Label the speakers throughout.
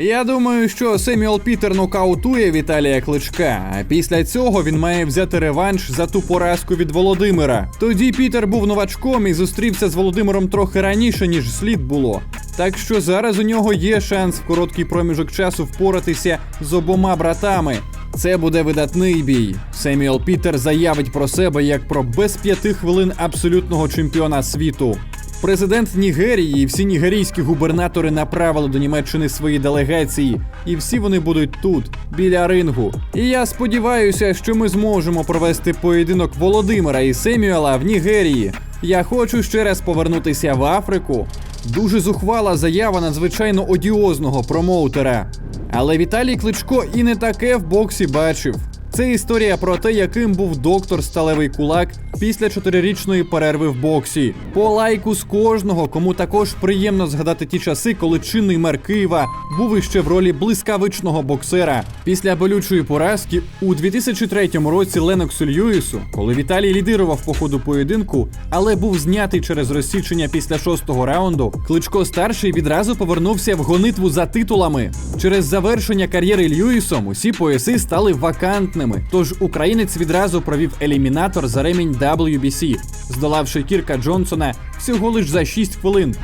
Speaker 1: Я думаю, що Семюел Пітер нокаутує Віталія Кличка, а після цього він має взяти реванш за ту поразку від Володимира. Тоді Пітер був новачком і зустрівся з Володимиром трохи раніше, ніж слід було. Так що зараз у нього є шанс в короткий проміжок часу впоратися з обома братами. Це буде видатний бій. Семюел Пітер заявить про себе як про без п'яти хвилин абсолютного чемпіона світу. Президент Нігерії і всі нігерійські губернатори направили до Німеччини свої делегації, і всі вони будуть тут, біля рингу. І я сподіваюся, що ми зможемо провести поєдинок Володимира і Семюела в Нігерії. Я хочу ще раз повернутися в Африку. Дуже зухвала заява надзвичайно одіозного промоутера. Але Віталій Кличко і не таке в боксі бачив. Це історія про те, яким був доктор Сталевий кулак після чотирирічної перерви в боксі. По лайку з кожного, кому також приємно згадати ті часи, коли чинний мер Києва був іще в ролі блискавичного боксера. Після болючої поразки у 2003 році Леноксу Льюісу, коли Віталій лідирував по ходу поєдинку, але був знятий через розсічення після шостого раунду, Кличко старший відразу повернувся в гонитву за титулами. Через завершення кар'єри Льюісом усі пояси стали вакантними. Тож українець відразу провів елімінатор за ремінь WBC, здолавши Кірка Джонсона всього лиш за 6 хвилин.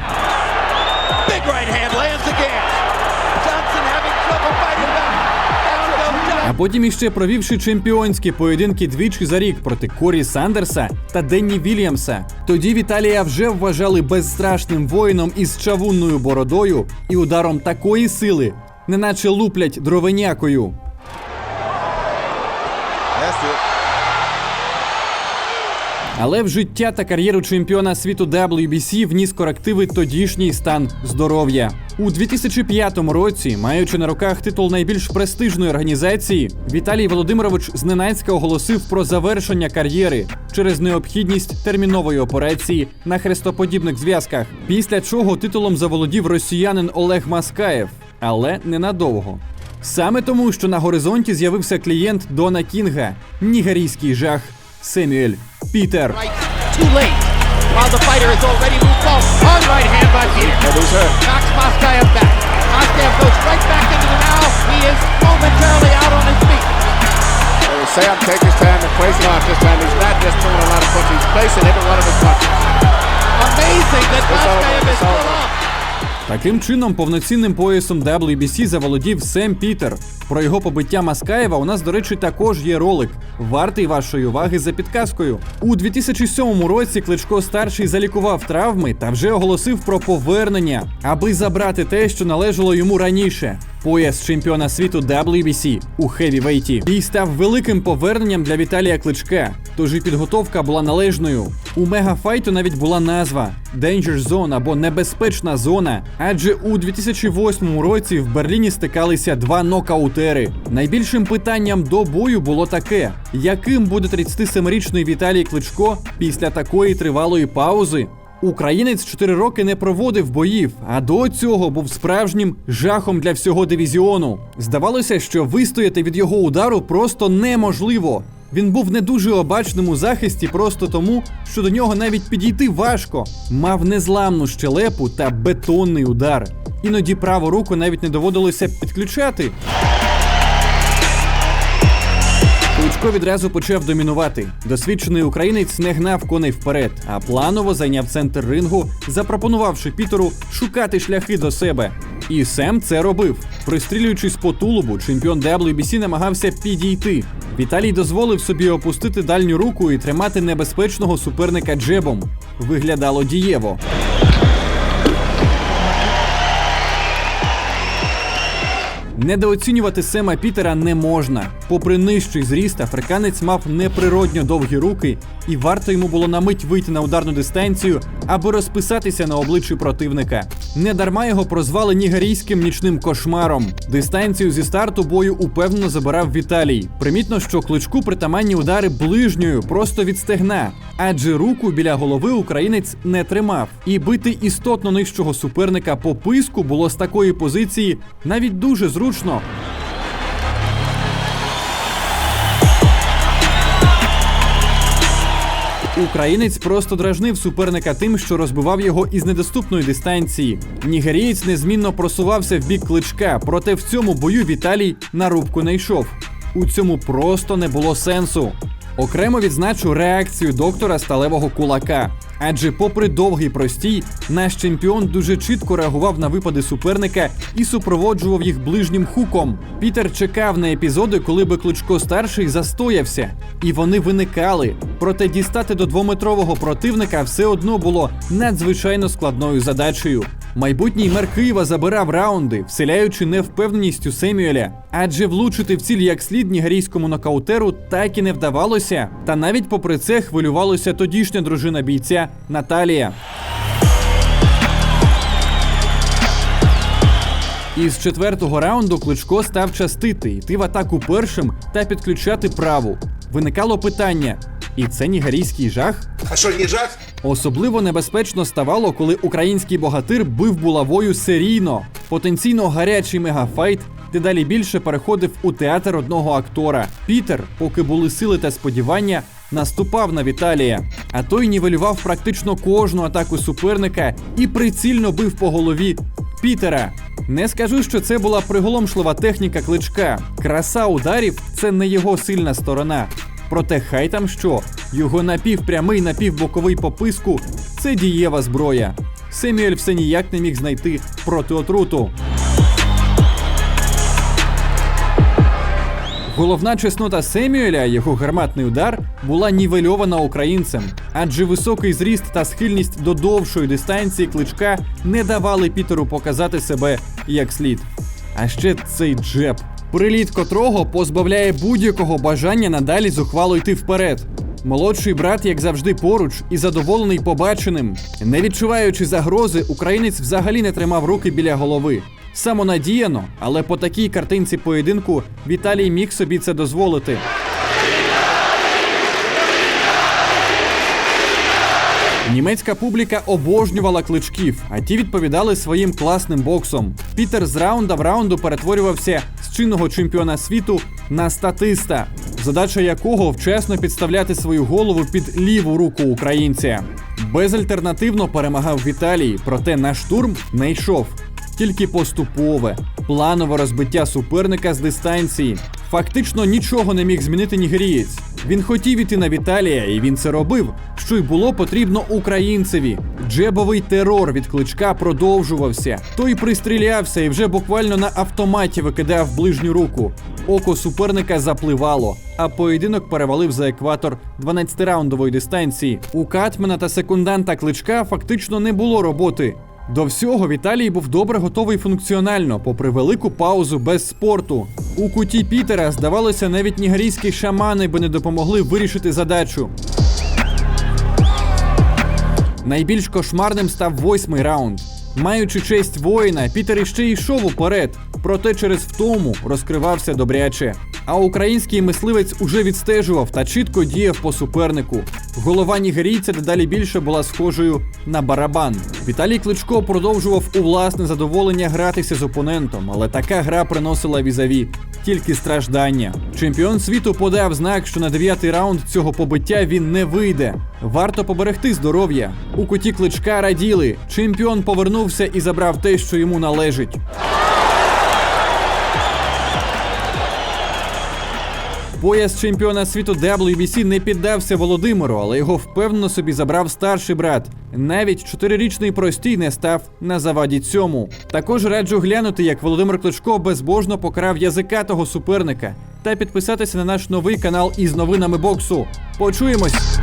Speaker 1: А потім іще провівши чемпіонські поєдинки двічі за рік проти Корі Сандерса та Денні Вільямса. Тоді Віталія вже вважали безстрашним воїном із чавунною бородою і ударом такої сили, неначе луплять дровенякою. Але в життя та кар'єру чемпіона світу WBC вніс корективи тодішній стан здоров'я. У 2005 році, маючи на руках титул найбільш престижної організації, Віталій Володимирович зненацька оголосив про завершення кар'єри через необхідність термінової операції на хрестоподібних зв'язках. Після чого титулом заволодів росіянин Олег Маскаєв, але ненадовго. Саме тому, що на горизонті з'явився клієнт Дона Кінга, нігерійський жах Семюель Пітер.
Speaker 2: Sam take his time and it off this time. He's not just throwing a lot of punches. He's placing every one of his punches.
Speaker 3: Amazing that
Speaker 2: It's
Speaker 1: Таким чином, повноцінним поясом WBC заволодів Сем Пітер. Про його побиття Маскаєва у нас, до речі, також є ролик, вартий вашої уваги за підказкою. У 2007 році Кличко старший залікував травми та вже оголосив про повернення, аби забрати те, що належало йому раніше. Пояс чемпіона світу WBC у хевівейті. Бій став великим поверненням для Віталія Кличка, тож і підготовка була належною. У мегафайту навіть була назва Danger Zone або небезпечна зона. Адже у 2008 році в Берліні стикалися два нокаутери. Найбільшим питанням до бою було таке: яким буде 37-річний Віталій Кличко після такої тривалої паузи? Українець 4 роки не проводив боїв, а до цього був справжнім жахом для всього дивізіону. Здавалося, що вистояти від його удару просто неможливо. Він був не дуже обачним у захисті просто тому, що до нього навіть підійти важко. Мав незламну щелепу та бетонний удар. Іноді праву руку навіть не доводилося підключати. Кличко відразу почав домінувати. Досвідчений українець не гнав коней вперед, а планово зайняв центр рингу, запропонувавши Пітеру шукати шляхи до себе. І Сем це робив. Пристрілюючись по тулубу, чемпіон WBC намагався підійти. Віталій дозволив собі опустити дальню руку і тримати небезпечного суперника джебом. Виглядало дієво. Недооцінювати Сема Пітера не можна. Попри нижчий зріст, африканець мав неприродньо довгі руки, і варто йому було на мить вийти на ударну дистанцію, аби розписатися на обличчі противника. Недарма його прозвали нігерійським нічним кошмаром. Дистанцію зі старту бою упевнено забирав Віталій. Примітно, що кличку притаманні удари ближньою, просто від стегна, адже руку біля голови українець не тримав. І бити істотно нижчого суперника по писку було з такої позиції навіть дуже зручно. Українець просто дражнив суперника тим, що розбивав його із недоступної дистанції. Нігерієць незмінно просувався в бік кличка, проте в цьому бою Віталій на рубку не йшов. У цьому просто не було сенсу. Окремо відзначу реакцію доктора сталевого кулака. Адже, попри довгий простій, наш чемпіон дуже чітко реагував на випади суперника і супроводжував їх ближнім хуком. Пітер чекав на епізоди, коли би Кличко старший застоявся, і вони виникали. Проте дістати до двометрового противника все одно було надзвичайно складною задачею. Майбутній мер Києва забирав раунди, вселяючи невпевненість у Семюеля. Адже влучити в ціль як слід нігерійському нокаутеру так і не вдавалося. Та навіть попри це хвилювалася тодішня дружина бійця Наталія. Із четвертого раунду Кличко став частити, йти в атаку першим та підключати праву. Виникало питання: і це нігерійський жах?
Speaker 4: А що, не жах?
Speaker 1: Особливо небезпечно ставало, коли український богатир бив булавою серійно. Потенційно гарячий мегафайт дедалі більше переходив у театр одного актора. Пітер, поки були сили та сподівання, наступав на Віталія. А той нівелював практично кожну атаку суперника і прицільно бив по голові Пітера. Не скажу, що це була приголомшлива техніка кличка. Краса ударів це не його сильна сторона. Проте хай там що, його напівпрямий напівбоковий пописку це дієва зброя. Семюель все ніяк не міг знайти протиотруту. Головна чеснота Семюеля, його гарматний удар, була нівельована українцем, адже високий зріст та схильність до довшої дистанції кличка не давали Пітеру показати себе як слід. А ще цей джеб, приліт котрого позбавляє будь-якого бажання надалі зухвало йти вперед. Молодший брат, як завжди, поруч і задоволений побаченим. Не відчуваючи загрози, українець взагалі не тримав руки біля голови. Самонадіяно, але по такій картинці поєдинку Віталій міг собі це дозволити. Німецька публіка обожнювала кличків, а ті відповідали своїм класним боксом. Пітер з раунда в раунду перетворювався з чинного чемпіона світу на статиста, задача якого вчасно підставляти свою голову під ліву руку українця. Безальтернативно перемагав Віталій, проте на штурм не йшов. Тільки поступове, планове розбиття суперника з дистанції. Фактично нічого не міг змінити нігерієць. Він хотів іти на Віталія, і він це робив, що й було потрібно українцеві. Джебовий терор від кличка продовжувався. Той пристрілявся і вже буквально на автоматі викидав ближню руку. Око суперника запливало, а поєдинок перевалив за екватор 12-раундової дистанції. У Катмена та секунданта кличка фактично не було роботи. До всього Віталій був добре готовий функціонально, попри велику паузу без спорту. У куті Пітера, здавалося, навіть нігерійські шамани би не допомогли вирішити задачу. Найбільш кошмарним став восьмий раунд. Маючи честь воїна, Пітер іще йшов уперед, проте через втому розкривався добряче. А український мисливець уже відстежував та чітко діяв по супернику. Голова нігерійця дедалі більше була схожою на барабан. Віталій Кличко продовжував у власне задоволення гратися з опонентом, але така гра приносила візаві тільки страждання. Чемпіон світу подав знак, що на дев'ятий раунд цього побиття він не вийде. Варто поберегти здоров'я. У куті кличка раділи. Чемпіон повернувся і забрав те, що йому належить. Пояс чемпіона світу WBC не піддався Володимиру, але його впевнено собі забрав старший брат. Навіть чотирирічний простій не став на заваді цьому. Також раджу глянути, як Володимир Кличко безбожно покрав язикатого суперника, та підписатися на наш новий канал із новинами боксу. Почуємось!